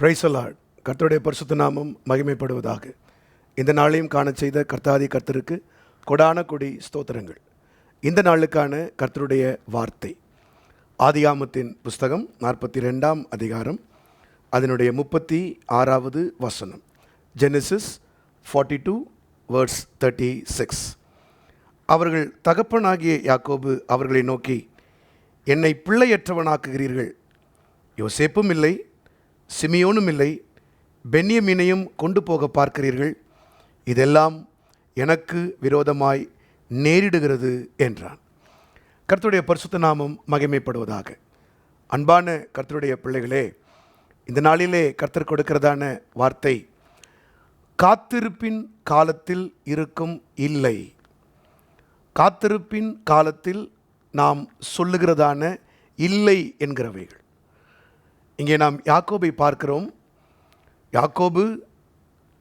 பிரைசலாட் கர்த்தருடைய பரிசுத்த நாமம் மகிமைப்படுவதாக. இந்த நாளையும் காண செய்த கர்த்தாதி கர்த்தருக்கு கொடான கொடி ஸ்தோத்திரங்கள். இந்த நாளுக்கான கர்த்தருடைய வார்த்தை. ஆதியாமத்தின் புஸ்தகம் நாற்பத்தி ரெண்டாம் அதிகாரம் அதனுடைய முப்பத்தி ஆறாவது வசனம். Genesis forty two words thirty six அவர்கள் தகப்பனாகிய யாக்கோபு அவர்களை நோக்கி என்னை பிள்ளையற்றவனாக்குகிறீர்கள். யோசேப்பும் இல்லை சிமியோனும் இல்லை பென்யமீனையும் கொண்டு போக பார்க்கிறீர்கள். இதெல்லாம் எனக்கு விரோதமாய் நேரிடுகிறது என்றான். கர்த்தருடைய பரிசுத்த நாமம் மகிமைப்படுவதாக. அன்பான கர்த்தருடைய பிள்ளைகளே இந்த நாளிலே கர்த்தர் கொடுக்கிறதான வார்த்தை காத்திருப்பின் காலத்தில் இருக்கும் இல்லை. காத்திருப்பின் காலத்தில் நாம் சொல்லுகிறதான இல்லை என்கிறவைகள். இங்கே நாம் யாக்கோபை பார்க்கிறோம். யாக்கோபு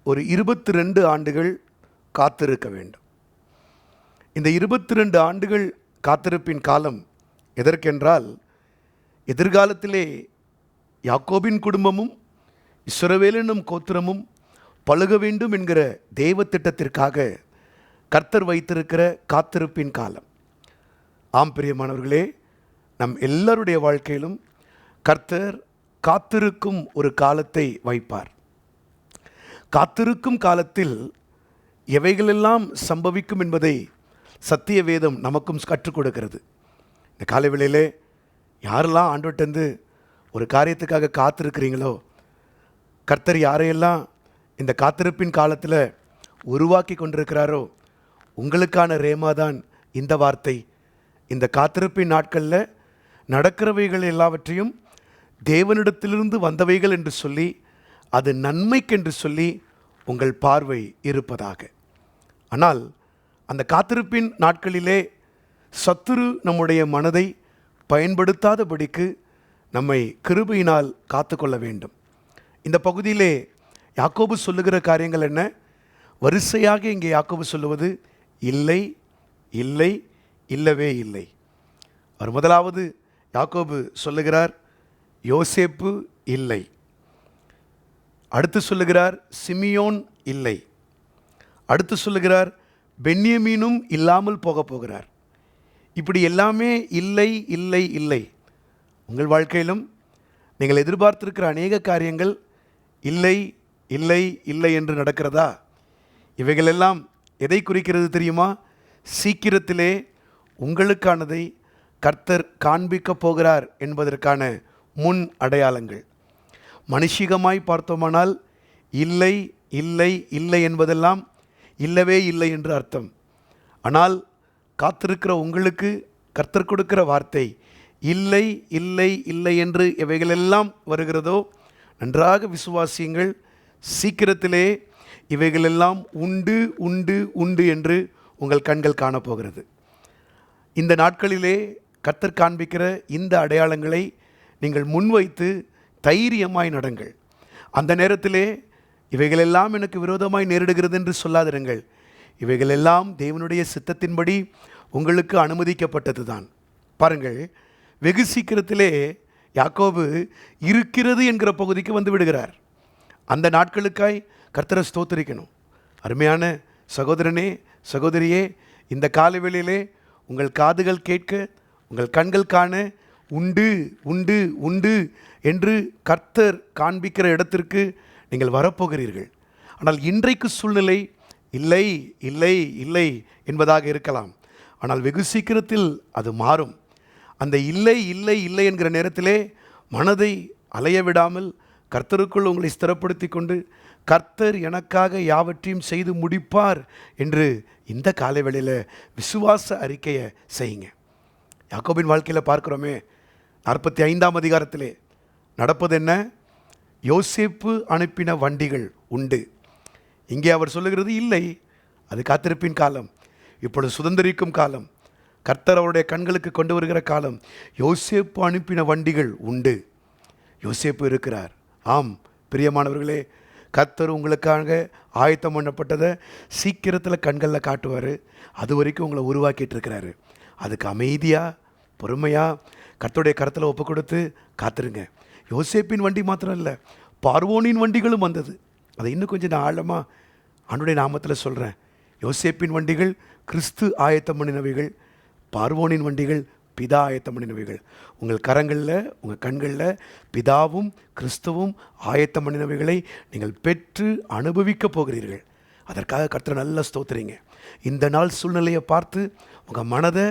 ஒரு இருபத்தி ரெண்டு ஆண்டுகள் காத்திருக்க வேண்டும். இந்த இருபத்தி ரெண்டு ஆண்டுகள் காத்திருப்பின் காலம் எதற்கென்றால் எதிர்காலத்திலே யாக்கோபின் குடும்பமும் இஸ்ரவேலனும் கோத்திரமும் பழுக வேண்டும் என்கிற தெய்வ திட்டத்திற்காக கர்த்தர் வைத்திருக்கிற காத்திருப்பின் காலம். ஆம் பிரியமானவர்களே நம் எல்லாருடைய வாழ்க்கையிலும் கர்த்தர் காத்திருக்கும் ஒரு காலத்தை வைப்பார். காத்திருக்கும் காலத்தில் எவைகளெல்லாம் சம்பவிக்கும் என்பதை சத்திய வேதம் நமக்கும் கற்றுக் கொடுக்கிறது. இந்த காலை வேளையிலே யாரெல்லாம் ஆண்டோட்டேருந்து ஒரு காரியத்துக்காக காத்திருக்கிறீங்களோ கர்த்தர் யாரையெல்லாம் இந்த காத்திருப்பின் காலத்தில் உருவாக்கி கொண்டிருக்கிறாரோ உங்களுக்கான ரேமா தான் இந்த வார்த்தை. இந்த காத்திருப்பின் நாட்களில் நடக்கிறவைகள் எல்லாவற்றையும் தேவனிடத்திலிருந்து வந்தவைகள் என்று சொல்லி அது நன்மைக்கென்று சொல்லி உங்கள் பார்வை இருப்பதாக. ஆனால் அந்த காத்திருப்பின் நாட்களிலே சத்துரு நம்முடைய மனதை பயன்படுத்தாதபடிக்கு நம்மை கிருபையினால் காத்துக்கொள்ள வேண்டும். இந்த பகுதியிலே யாக்கோபு சொல்லுகிற காரியங்கள் என்ன? வரிசையாக இங்கே யாக்கோபு சொல்லுவது இல்லை இல்லை இல்லவே இல்லை. அவர் முதலாவது யாக்கோபு சொல்லுகிறார் யோசேப்பு இல்லை. அடுத்து சொல்லுகிறார் சிமியோன் இல்லை. அடுத்து சொல்லுகிறார் பென்யமீனும் இல்லாமல் போக போகிறார். இப்படி எல்லாமே இல்லை இல்லை இல்லை. உங்கள் வாழ்க்கையிலும் நீங்கள் எதிர்பார்த்திருக்கிற அநேக காரியங்கள் இல்லை இல்லை இல்லை என்று நடக்கிறதா? இவைகளெல்லாம் எதை குறிக்கிறது தெரியுமா? சீக்கிரத்திலே உங்களுக்கானதை கர்த்தர் காண்பிக்கப் போகிறார் என்பதற்கான முன் அடையாளங்கள். மனுஷிகமாய் பார்த்தோமானால் இல்லை இல்லை இல்லை என்பதெல்லாம் இல்லவே இல்லை என்று அர்த்தம். ஆனால் காத்திருக்கிற உங்களுக்கு கர்த்தர் கொடுக்கிற வார்த்தை இல்லை இல்லை இல்லை என்று இவைகளெல்லாம் வருகிறதோ நன்றாக விசுவாசியுங்கள். சீக்கிரத்திலே இவைகளெல்லாம் உண்டு உண்டு உண்டு என்று உங்கள் கண்கள் காணப்போகிறது. இந்த நாட்களிலே கர்த்தர் காண்பிக்கிற இந்த அடையாளங்களை நீங்கள் முன்வைத்து தைரியமாய் நடங்கள். அந்த நேரத்திலே இவைகளெல்லாம் எனக்கு விரோதமாய் நேரிடுகிறது என்று சொல்லாதிருங்கள். இவைகளெல்லாம் தேவனுடைய சித்தத்தின்படி உங்களுக்கு அனுமதிக்கப்பட்டது தான் பாருங்கள் வெகு சீக்கிரத்திலே யாக்கோபு இருக்கிறது என்கிற பகுதிக்கு வந்து விடுகிறார். அந்த நாட்களுக்காய் கர்த்தரை ஸ்தோத்தரிக்கணும். அருமையான சகோதரனே சகோதரியே இந்த காலவெளியிலே உங்கள் காதுகள் கேட்க உங்கள் கண்கள் காண உண்டு உண்டு உண்டு என்று கர்த்தர் காண்பிக்கிற இடத்திற்கு நீங்கள் வரப்போகிறீர்கள். ஆனால் இன்றைக்கு சூழ்நிலை இல்லை இல்லை இல்லை என்பதாக இருக்கலாம். ஆனால் வெகு சீக்கிரத்தில் அது மாறும். அந்த இல்லை இல்லை இல்லை என்கிற நேரத்திலே மனதை அலைய விடாமல் கர்த்தருக்குள் உங்களை ஸ்திரப்படுத்தி கொண்டு கர்த்தர் எனக்காக யாவற்றையும் செய்து முடிப்பார் என்று இந்த காலைவேளையில் விசுவாச அறிக்கையை செய்யுங்க. யாக்கோபின் வாழ்க்கையில் பார்க்குறோமே நாற்பத்தி ஐந்தாம் அதிகாரத்திலே. நடப்பது என்ன? யோசேப்பு அனுப்பின வண்டிகள் உண்டு. இங்கே அவர் சொல்லுகிறது இல்லை அது காத்திருப்பின் காலம். இப்பொழுது சுதந்திரிக்கும் காலம். கர்த்தர் அவருடைய கண்களுக்கு கொண்டு வருகிற காலம். யோசேப்பு அனுப்பின வண்டிகள் உண்டு. யோசேப்பு இருக்கிறார். ஆம் பிரியமானவர்களே கர்த்தர் உங்களுக்காக ஆயத்தம் பண்ணப்பட்டதை சீக்கிரத்தில் கண்களில் காட்டுவார். அது வரைக்கும் உங்களை உருவாக்கிட்டு இருக்கிறாரு. அதுக்கு அமைதியாக பொறுமையாக கர்த்தருடைய கரத்தில் ஒப்பு கொடுத்து காத்துருங்க. யோசேப்பின் வண்டி மாத்திரம் இல்லை பார்வோனின் வண்டிகளும் வந்தது. அதை இன்னும் கொஞ்சம் நான் ஆழமாக அன்னுடைய நாமத்தில் சொல்கிறேன் யோசேப்பின் வண்டிகள் கிறிஸ்து ஆயத்தம் பண்ணினவைகள் பார்வோனின் வண்டிகள் பிதா ஆயத்தம் பண்ணினவைகள். உங்கள் கரங்களில் உங்கள் கண்களில் பிதாவும் கிறிஸ்துவும் ஆயத்தம் பண்ணினவைகளை நீங்கள் பெற்று அனுபவிக்கப் போகிறீர்கள். அதற்காக கர்த்தரை நல்லா ஸ்தோத்துறீங்க இந்த நாள் சூழ்நிலையை பார்த்து உங்கள் மனதை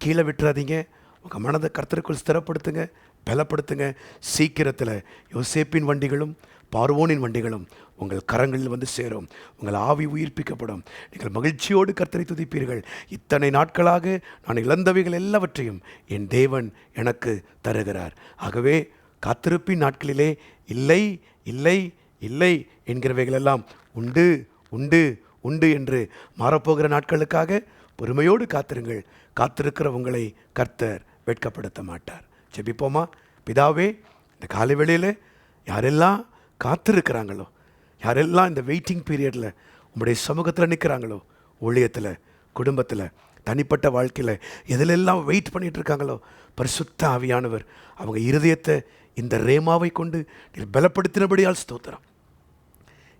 கீழே விட்டுறாதீங்க. உங்கள் மனதை கர்த்தருக்குள் ஸ்திரப்படுத்துங்க பலப்படுத்துங்க. சீக்கிரத்தில் யோசேப்பின் வண்டிகளும் பார்வோனின் வண்டிகளும் உங்கள் கரங்களில் வந்து சேரும். உங்கள் ஆவி உயிர்ப்பிக்கப்படும். நீங்கள் மகிழ்ச்சியோடு கர்த்தரை துதிப்பீர்கள். இத்தனை நாட்களாக நான் இழந்தவைகள் எல்லாவற்றையும் என் தேவன் எனக்கு தருகிறார். ஆகவே காத்திருப்பின் நாட்களிலே இல்லை இல்லை இல்லை என்கிறவைகளெல்லாம் உண்டு உண்டு உண்டு என்று மாறப்போகிற நாட்களுக்காக பொறுமையோடு காத்திருங்கள். காத்திருக்கிற உங்களை கர்த்தர் வெட்கப்படுத்த மாட்டார் ஜெபிப்போமா பிதாவே இந்த காலை வேளையில் யாரெல்லாம் காத்திருக்கிறாங்களோ யாரெல்லாம் இந்த வெயிட்டிங் பீரியடில் உங்களுடைய சமூகத்தில் நிற்கிறாங்களோ ஊழியத்தில் குடும்பத்தில் தனிப்பட்ட வாழ்க்கையில் எதிலெல்லாம் வெயிட் பண்ணிட்டு இருக்காங்களோ பரிசுத்த ஆவியானவர் அவங்க இருதயத்தை இந்த ரேமாவை கொண்டு நீர் பலப்படுத்தினபடியால் ஸ்தோத்திரம்.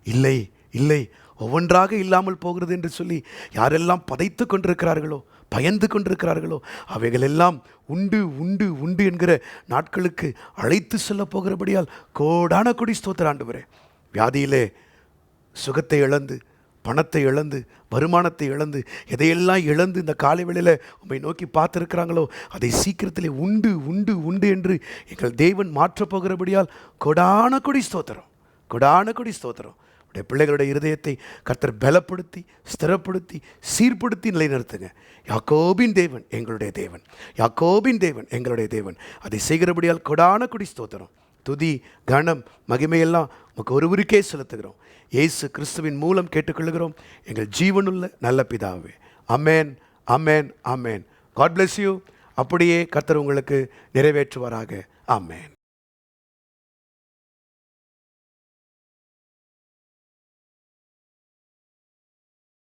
இல்லை இல்லை ஒவ்வொன்றாக இல்லாமல் போகிறது என்று சொல்லி யாரெல்லாம் பதைத்து கொண்டிருக்கிறார்களோ பயந்து கொண்டிருக்கிறார்களோ? அவைகளெல்லாம் உண்டு உண்டு உண்டு என்கிற நாட்களுக்கு அழைத்து செல்ல போகிறபடியால் கோடான கொடி ஸ்தோத்திர ஆண்டவரே. வியாதியிலே சுகத்தை இழந்து பணத்தை இழந்து வருமானத்தை இழந்து எதையெல்லாம் இழந்து இந்த காலை வேளையில் உம்மை நோக்கி பார்த்துருக்கிறாங்களோ அதை சீக்கிரத்திலே உண்டு உண்டு உண்டு என்று எங்கள் தேவன் மாற்றப் போகிறபடியால் கொடான கொடி ஸ்தோத்திரம் கொடான கொடி ஸ்தோத்திரம். உடைய பிள்ளைகளுடைய இருதயத்தை கர்த்தர் பலப்படுத்தி ஸ்திரப்படுத்தி சீர்படுத்தி நிலைநிறுத்துங்க. யாக்கோபின் தேவன் எங்களுடைய தேவன். யாக்கோபின் தேவன் எங்களுடைய தேவன். அதை செய்கிறபடியால் கொடான குடி ஸ்தோத்திரம். துதி கணம் மகிமையெல்லாம் உமக்கு ஒருவருக்கே செலுத்துகிறோம். இயேசு கிறிஸ்துவின் மூலம் கேட்டுக்கொள்கிறோம் எங்கள் ஜீவனுள்ள நல்ல பிதாவே. Amen amen amen God bless you அப்படியே கர்த்தர் உங்களுக்கு நிறைவேற்றுவாராக. அமேன்